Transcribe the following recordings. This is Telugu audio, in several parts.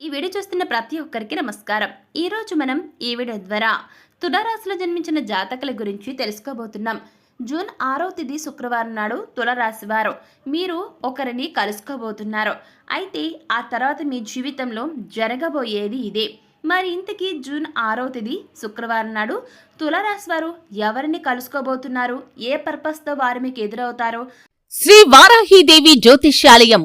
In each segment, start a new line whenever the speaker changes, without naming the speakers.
ఈ వీడియో చూస్తున్న ప్రతి ఒక్కరికి నమస్కారం. ఈరోజు మనం ఈ వీడియో ద్వారా తులారాశిలో జన్మించిన జాతకుల గురించి తెలుసుకోబోతున్నాం. జూన్ ఆరో తేదీ శుక్రవారం నాడు తులరాశి వారు మీరు ఒకరిని కలుసుకోబోతున్నారు. అయితే ఆ తర్వాత మీ జీవితంలో జరగబోయేది ఇదే. మరి ఇంతకీ జూన్ ఆరో తేదీ శుక్రవారం నాడు తులరాశి వారు ఎవరిని కలుసుకోబోతున్నారు? ఏ పర్పస్తో వారు మీకు ఎదురవుతారో?
శ్రీ వారాహీదేవి జ్యోతిష్యాలయం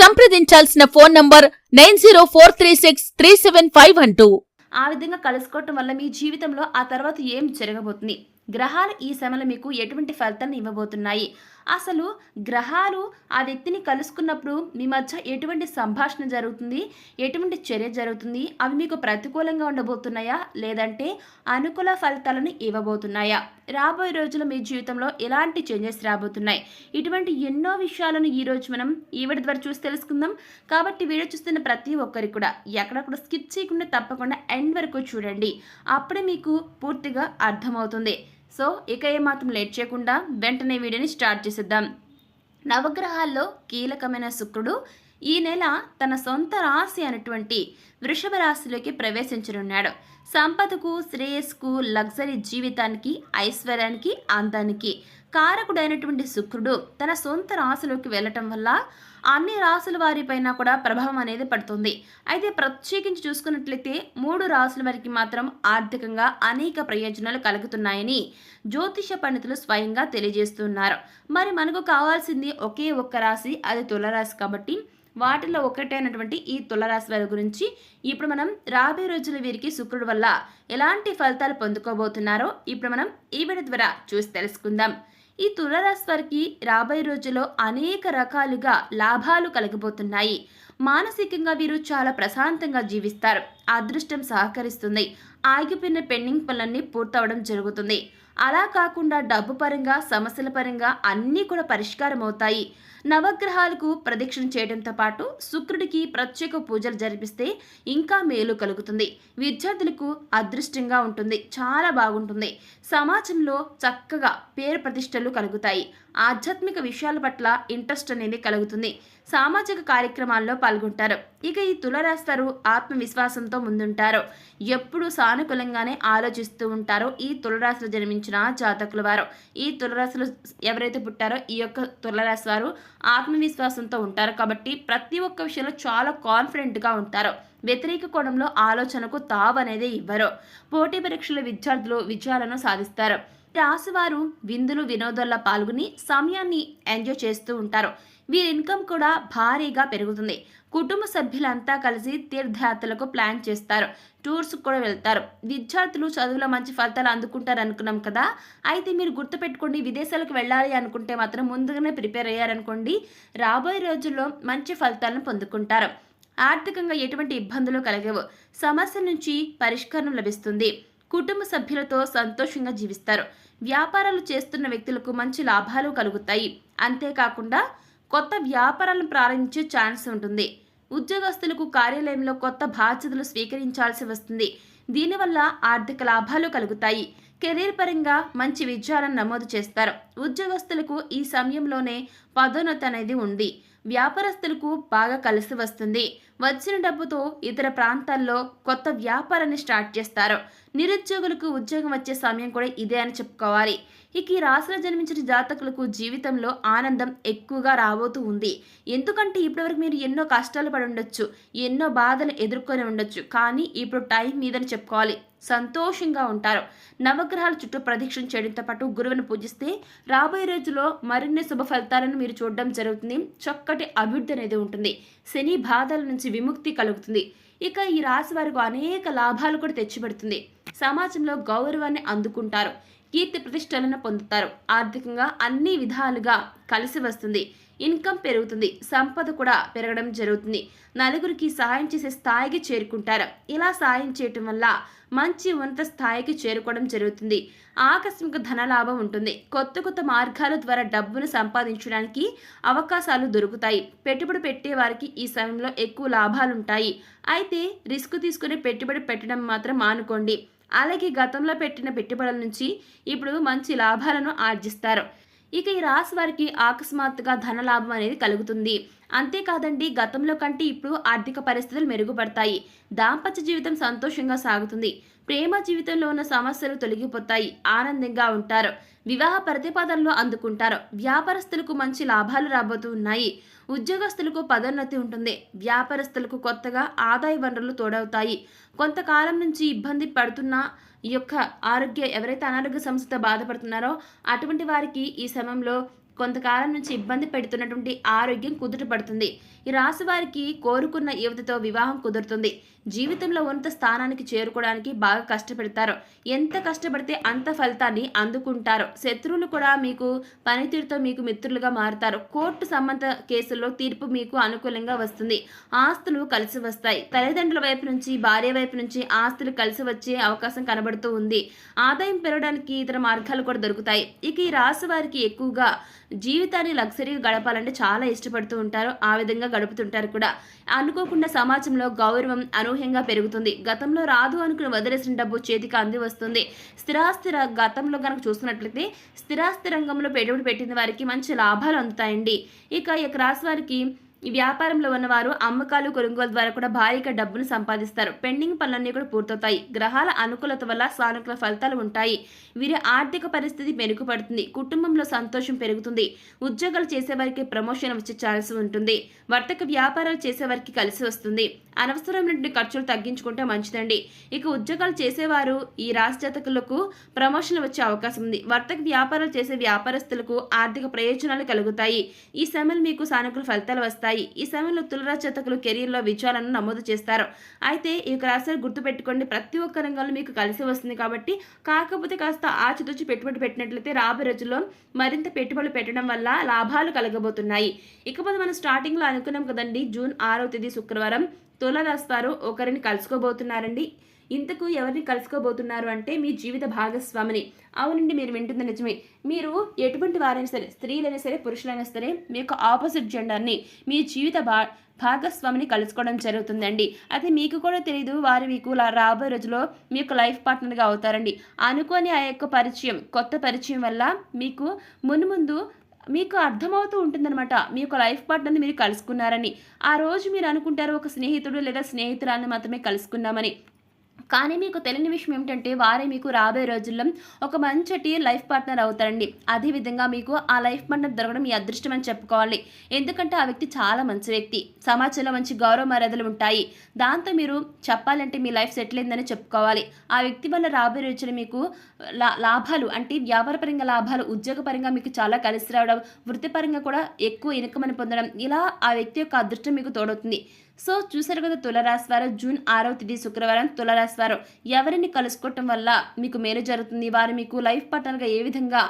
సంప్రదించాల్సిన phone number nine zero four three six three seven five అంటూ టూ.
ఆ విధంగా కలుసుకోవటం వల్ల మీ జీవితంలో ఆ తర్వాత ఏం జరగబోతుంది? గ్రహాలు ఈ సమయంలో మీకు ఎటువంటి ఫలితాన్ని ఇవ్వబోతున్నాయి? అసలు గ్రహాలు ఆ వ్యక్తిని కలుసుకున్నప్పుడు మీ మధ్య ఎటువంటి సంభాషణ జరుగుతుంది? ఎటువంటి చర్య జరుగుతుంది? అవి మీకు ప్రతికూలంగా ఉండబోతున్నాయా? లేదంటే అనుకూల ఫలితాలను ఇవ్వబోతున్నాయా? రాబోయే రోజుల్లో మీ జీవితంలో ఎలాంటి చేంజెస్ రాబోతున్నాయి? ఇటువంటి ఎన్నో విషయాలను ఈ రోజు మనం ఈవిడ ద్వారా చూసి తెలుసుకుందాం. కాబట్టి వీడియో చూస్తున్న ప్రతి ఒక్కరికి కూడా ఎక్కడక్కడ స్కిప్ చేయకుండా తప్పకుండా ఎండ్ వరకు చూడండి. అప్పుడే మీకు పూర్తిగా అర్థమవుతుంది. సో ఇక ఏమాత్రం లేట్ చేయకుండా వెంటనే వీడియోని స్టార్ట్ చేసేద్దాం. నవగ్రహాల్లో కీలకమైన శుక్రుడు ఈ నెల తన సొంత రాశి అయినటువంటి వృషభ రాశిలోకి ప్రవేశించనున్నాడు. సంపదకు శ్రేయస్కు లగ్జరీ జీవితానికి ఐశ్వర్యానికి అందానికి కారకుడైనటువంటి శుక్రుడు తన సొంత రాశిలోకి వెళ్ళటం వల్ల అన్ని రాసుల వారిపైన కూడా ప్రభావం అనేది పడుతుంది. అయితే ప్రత్యేకించి చూసుకున్నట్లయితే మూడు రాసుల వారికి మాత్రం ఆర్థికంగా అనేక ప్రయోజనాలు కలుగుతున్నాయని జ్యోతిష పండితులు స్వయంగా తెలియజేస్తున్నారు. మరి మనకు కావాల్సింది ఒకే ఒక్క రాశి అది తులరాశి కాబట్టి వాటిలో ఒకటైనటువంటి ఈ తులరాశి వారి గురించి ఇప్పుడు మనం రాబోయే రోజుల వీరికి శుక్రుడు వల్ల ఎలాంటి ఫలితాలు పొందుకోబోతున్నారో ఇప్పుడు మనం ఈ వీడియో ద్వారా చూసి తెలుసుకుందాం. ఈ తులరాశి వారికి రాబోయే రోజుల్లో అనేక రకాలుగా లాభాలు కలగబోతున్నాయి. మానసికంగా వీరు చాలా ప్రశాంతంగా జీవిస్తారు. అదృష్టం సహకరిస్తుంది. ఆగిపోయిన పెండింగ్ పనులన్నీ పూర్తవడం జరుగుతుంది. అలా కాకుండా డబ్బు పరంగా సమస్యల పరంగా అన్నీ కూడా పరిష్కారం అవుతాయి నవగ్రహాలకు ప్రదక్షిణ చేయడంతో పాటు శుక్రుడికి ప్రత్యేక పూజలు జరిపిస్తే ఇంకా మేలు కలుగుతుంది. విద్యార్థులకు అదృష్టంగా ఉంటుంది. చాలా బాగుంటుంది. సమాజంలో చక్కగా పేరు ప్రతిష్టలు కలుగుతాయి. ఆధ్యాత్మిక విషయాల పట్ల ఇంట్రెస్ట్ అనేది కలుగుతుంది. సామాజిక కార్యక్రమాల్లో పాల్గొంటారు. ఇక ఈ తులరాస్తారు ఆత్మవిశ్వాసంతో ముందుంటారు. ఎప్పుడు సానుకూలంగానే ఆలోచిస్తూ ఉంటారో. ఈ తులరాశిలో జన్మించిన జాతకుల వారు. ఈ తులరాశిలో ఎవరైతే పుట్టారో ఈ యొక్క తులరాశి వారు ఆత్మవిశ్వాసంతో ఉంటారు. కాబట్టి ప్రతి ఒక్క విషయంలో చాలా కాన్ఫిడెంట్గా ఉంటారు. వ్యతిరేక కోణంలో ఆలోచనకు తావు అనేది ఇవ్వరు. పోటీ పరీక్షల విద్యార్థులు విజయాలను సాధిస్తారు. రాశివారు విందులు వినోదాల్లో పాల్గొని సమయాన్ని ఎంజాయ్ చేస్తూ ఉంటారు. వీరి ఇన్కమ్ కూడా భారీగా పెరుగుతుంది. కుటుంబ సభ్యులంతా కలిసి తీర్థయాత్రలకు ప్లాన్ చేస్తారు. టూర్స్కి కూడా వెళ్తారు. విద్యార్థులు చదువులో మంచి ఫలితాలు అందుకుంటారు అనుకున్నాం కదా? అయితే మీరు గుర్తుపెట్టుకోండి విదేశాలకు వెళ్ళాలి అనుకుంటే మాత్రం ముందుగానే ప్రిపేర్ అయ్యారనుకోండి రాబోయే రోజుల్లో మంచి ఫలితాలను పొందుకుంటారు. ఆర్థికంగా ఎటువంటి ఇబ్బందులు కలగవు. సమస్య నుంచి పరిష్కారం లభిస్తుంది. కుటుంబ సభ్యులతో సంతోషంగా జీవిస్తారు. వ్యాపారాలు చేస్తున్న వ్యక్తులకు మంచి లాభాలు కలుగుతాయి. అంతేకాకుండా కొత్త వ్యాపారాలను ప్రారంభించే ఛాన్స్ ఉంటుంది. ఉద్యోగస్తులకు కార్యాలయంలో కొత్త బాధ్యతలు స్వీకరించాల్సి వస్తుంది. దీనివల్ల ఆర్థిక లాభాలు కలుగుతాయి. కెరీర్ పరంగా మంచి విజయాలను నమోదు చేస్తారు. ఉద్యోగస్తులకు ఈ సమయంలోనే పదోన్నతి అనేది ఉంది. వ్యాపారస్తులకు బాగా కలిసి వస్తుంది. వచ్చిన డబ్బుతో ఇతర ప్రాంతాల్లో కొత్త వ్యాపారాన్ని స్టార్ట్ చేస్తారు. నిరుద్యోగులకు ఉద్యోగం వచ్చే సమయం కూడా ఇదే అని చెప్పుకోవాలి. ఇక ఈ రాశిలో జన్మించిన జాతకులకు జీవితంలో ఆనందం ఎక్కువగా రాబోతూ ఉంది. ఎందుకంటే ఇప్పటివరకు మీరు ఎన్నో కష్టాలు పడి ఉండొచ్చు ఎన్నో బాధలు ఎదుర్కొని ఉండొచ్చు కానీ ఇప్పుడు టైం మీదని చెప్పుకోవాలి. సంతోషంగా ఉంటారు. నవగ్రహాల చుట్టూ ప్రదక్షిణ చేయడంతో పాటు గురువుని పూజిస్తే రాబోయే రోజుల్లో మరిన్ని శుభ ఫలితాలను మీరు చూడడం జరుగుతుంది. చక్కటి అభివృద్ధి అనేది ఉంటుంది. శని బాధల నుంచి విముక్తి కలుగుతుంది. ఇక ఈ రాశి వారికి అనేక లాభాలు కూడా తెచ్చిపెడుతుంది. సమాజంలో గౌరవాన్ని అందుకుంటారు. కీర్తి ప్రతిష్టలను పొందుతారు. ఆర్థికంగా అన్ని విధాలుగా కలిసి వస్తుంది. ఇన్కమ్ పెరుగుతుంది. సంపద కూడా పెరగడం జరుగుతుంది. నలుగురికి సహాయం చేసే స్థాయికి చేరుకుంటారు. ఇలా సాయం చేయటం వల్ల మంచి ఉన్నత స్థాయికి చేరుకోవడం జరుగుతుంది. ఆకస్మిక ధనలాభం ఉంటుంది. కొత్త కొత్త మార్గాల ద్వారా డబ్బును సంపాదించడానికి అవకాశాలు దొరుకుతాయి. పెట్టుబడి పెట్టే వారికి ఈ సమయంలో ఎక్కువ లాభాలు ఉంటాయి. అయితే రిస్క్ తీసుకుని పెట్టుబడి పెట్టడం మాత్రం మానుకోండి. అలాగే గతంలో పెట్టిన పెట్టుబడుల నుంచి ఇప్పుడు మంచి లాభాలను ఆర్జిస్తారు. ఇక ఈ రాశి వారికి అకస్మాత్తుగా ధన లాభం అనేది కలుగుతుంది. అంతేకాదండి గతంలో కంటే ఇప్పుడు ఆర్థిక పరిస్థితులు మెరుగుపడతాయి. దాంపత్య జీవితం సంతోషంగా సాగుతుంది. ప్రేమ జీవితంలో ఉన్న సమస్యలు తొలగిపోతాయి. ఆనందంగా ఉంటారు. వివాహ ప్రతిపాదనలు అందుకుంటారు. వ్యాపారస్తులకు మంచి లాభాలు రాబోతూ ఉన్నాయి. ఉద్యోగస్తులకు పదోన్నతి ఉంటుంది. వ్యాపారస్తులకు కొత్తగా ఆదాయ వనరులు తోడవుతాయి. కొంతకాలం నుంచి ఇబ్బంది పడుతున్న ఈ యొక్క ఆరోగ్య ఎవరైతే అనారోగ్య సమస్యతో బాధపడుతున్నారో అటువంటి వారికి ఈ సమయంలో కొంతకాలం నుంచి ఇబ్బంది పెడుతున్నటువంటి ఆరోగ్యం కుదుట పడుతుంది. ఈ రాశి వారికి కోరుకున్న యువతితో వివాహం కుదురుతుంది. జీవితంలో ఉన్నత స్థానానికి చేరుకోవడానికి బాగా కష్టపడతారు. ఎంత కష్టపడితే అంత ఫలితాన్ని అందుకుంటారు. శత్రువులు కూడా మీకు పనితీరుతో మీకు మిత్రులుగా మారుతారు. కోర్టు సంబంధ కేసుల్లో తీర్పు మీకు అనుకూలంగా వస్తుంది. ఆస్తులు కలిసి వస్తాయి. తల్లిదండ్రుల వైపు నుంచి భార్య వైపు నుంచి ఆస్తులు కలిసి వచ్చే అవకాశం కనబడుతూ ఉంది. ఆదాయం పెరగడానికి ఇతర మార్గాలు కూడా దొరుకుతాయి. ఇక ఈ రాశి వారికి ఎక్కువగా జీవితాన్ని లగ్జరీగా గడపాలంటే చాలా ఇష్టపడుతూ ఉంటారు. ఆ విధంగా గడుపుతుంటారు కూడా. అనుకోకుండా సమాజంలో గౌరవం అనూహ్యంగా పెరుగుతుంది. గతంలో రాదు అనుకుని వదిలేసిన డబ్బు చేతికి అంది వస్తుంది. స్థిరాస్తి గతంలో కనుక చూస్తున్నట్లయితే స్థిరాస్తి రంగంలో పెట్టుబడి పెట్టిన వారికి మంచి లాభాలు అందుతాయండి. ఇక ఈ యొక్క రాశి వారికి ఈ వ్యాపారంలో ఉన్నవారు అమ్మకాలు కొనుగోలు ద్వారా కూడా భారీగా డబ్బును సంపాదిస్తారు. పెండింగ్ పనులన్నీ కూడా పూర్తవుతాయి. గ్రహాల అనుకూలత వల్ల సానుకూల ఫలితాలు ఉంటాయి. వీరి ఆర్థిక పరిస్థితి మెరుగుపడుతుంది. కుటుంబంలో సంతోషం పెరుగుతుంది. ఉద్యోగాలు చేసేవారికి ప్రమోషన్ వచ్చే ఛాన్స్ ఉంటుంది. వర్తక వ్యాపారాలు చేసేవారికి కలిసి వస్తుంది. అనవసరమైన ఖర్చులు తగ్గించుకుంటే మంచిదండి. ఇక ఉద్యోగాలు చేసేవారు ఈ రాశి జాతకులకు ప్రమోషన్లు వచ్చే అవకాశం ఉంది. వర్తక వ్యాపారాలు చేసే వ్యాపారస్తులకు ఆర్థిక ప్రయోజనాలు కలుగుతాయి. ఈ సమయంలో మీకు సానుకూల ఫలితాలు వస్తాయి. ఈ సమయంలో తులరాశి జాతకులు కెరీర్లో విజయాలను నమోదు చేస్తారు. అయితే ఈ యొక్క రాశిని గుర్తుపెట్టుకోండి. ప్రతి ఒక్క రంగంలో మీకు కలిసి వస్తుంది కాబట్టి కాకపోతే కాస్త ఆచితూచి పెట్టుబడి పెట్టినట్లయితే రాబోయే రోజుల్లో మరింత పెట్టుబడులు పెట్టడం వల్ల లాభాలు కలగబోతున్నాయి. ఇకపోతే మనం స్టార్టింగ్లో అనుకున్నాం కదండి. జూన్ ఆరో తేదీ శుక్రవారం. తులారాశి వారు ఒకరిని కలుసుకోబోతున్నారండి. ఇంతకు ఎవరిని కలుసుకోబోతున్నారు అంటే మీ జీవిత భాగస్వామిని. అవునండి మీరు వింటుంది నిజమే. మీరు ఎటువంటి వారైనా సరే స్త్రీలైనా సరే పురుషులైనా సరే మీ యొక్క ఆపోజిట్ జెండర్ని మీ జీవిత భా భాగస్వామిని కలుసుకోవడం జరుగుతుందండి. అయితే మీకు కూడా తెలియదు వారు మీకు రాబోయే రోజులో మీ యొక్క లైఫ్ పార్ట్నర్గా అవుతారండి. అనుకోని ఆ యొక్క పరిచయం కొత్త పరిచయం వల్ల మీకు మున్ముందు మీకు అర్థమవుతూ ఉంటుందన్నమాట. మీ యొక్క లైఫ్ పార్ట్నర్ని మీరు కలుసుకున్నారని. ఆ రోజు మీరు అనుకుంటారు ఒక స్నేహితుడు లేదా స్నేహితురాన్ని మాత్రమే కలుసుకున్నామని. కానీ మీకు తెలియని విషయం ఏమిటంటే వారే మీకు రాబోయే రోజుల్లో ఒక మంచి లైఫ్ పార్ట్నర్ అవుతారండి. అదేవిధంగా మీకు ఆ లైఫ్ పార్ట్నర్ దొరకడం మీ అదృష్టం అని చెప్పుకోవాలి. ఎందుకంటే ఆ వ్యక్తి చాలా మంచి వ్యక్తి. సమాజంలో మంచి గౌరవ మర్యాదలు ఉంటాయి. దాంతో మీరు చెప్పాలంటే మీ లైఫ్ సెటిల్ అయిందని చెప్పుకోవాలి. ఆ వ్యక్తి వల్ల రాబోయే రోజులు మీకు లా లాభాలు అంటే వ్యాపారపరంగా లాభాలు ఉద్యోగపరంగా మీకు చాలా కలిసి రావడం వృత్తిపరంగా కూడా ఎక్కువ ఇన్కమని పొందడం ఇలా ఆ వ్యక్తి యొక్క అదృష్టం మీకు తోడవుతుంది. సో చూసారు కదా తులరాశి వారు జూన్ ఆరవ తేదీ శుక్రవారం తులరాశి వారు ఎవరిని కలుసుకోవటం వల్ల మీకు మేలు జరుగుతుంది? వారు మీకు లైఫ్ పార్ట్నర్గా ఏ విధంగా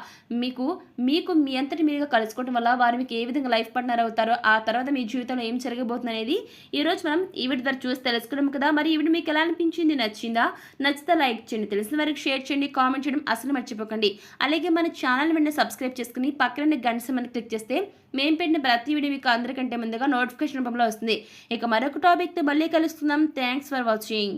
మీకు మీకు మీ అంతటి మీరుగా కలుసుకోవటం వల్ల వారు మీకు ఏ విధంగా లైఫ్ పార్ట్నర్ అవుతారో ఆ తర్వాత మీ జీవితంలో ఏం జరగబోతుంది అనేది ఈరోజు మనం ఈవిడ ద్వారా చూసి తెలుసుకున్నాం కదా. మరి ఈవిడ మీకు ఎలా అనిపించింది? నచ్చిందా? నచ్చితే లైక్ చేయండి. తెలిసిన వారికి షేర్ చేయండి. కామెంట్ చేయడం అసలు మర్చిపోకండి. అలాగే మన ఛానల్ వెంటనే సబ్స్క్రైబ్ చేసుకుని పక్కన గంట సమని క్లిక్ చేస్తే మేము పెట్టిన ప్రతి వీడియో మీకు అందరికంటే ముందుగా నోటిఫికేషన్ రూపంలో వస్తుంది. ఇక మరొక టాపిక్తో మళ్ళీ కలుస్తున్నాం. Thanks for watching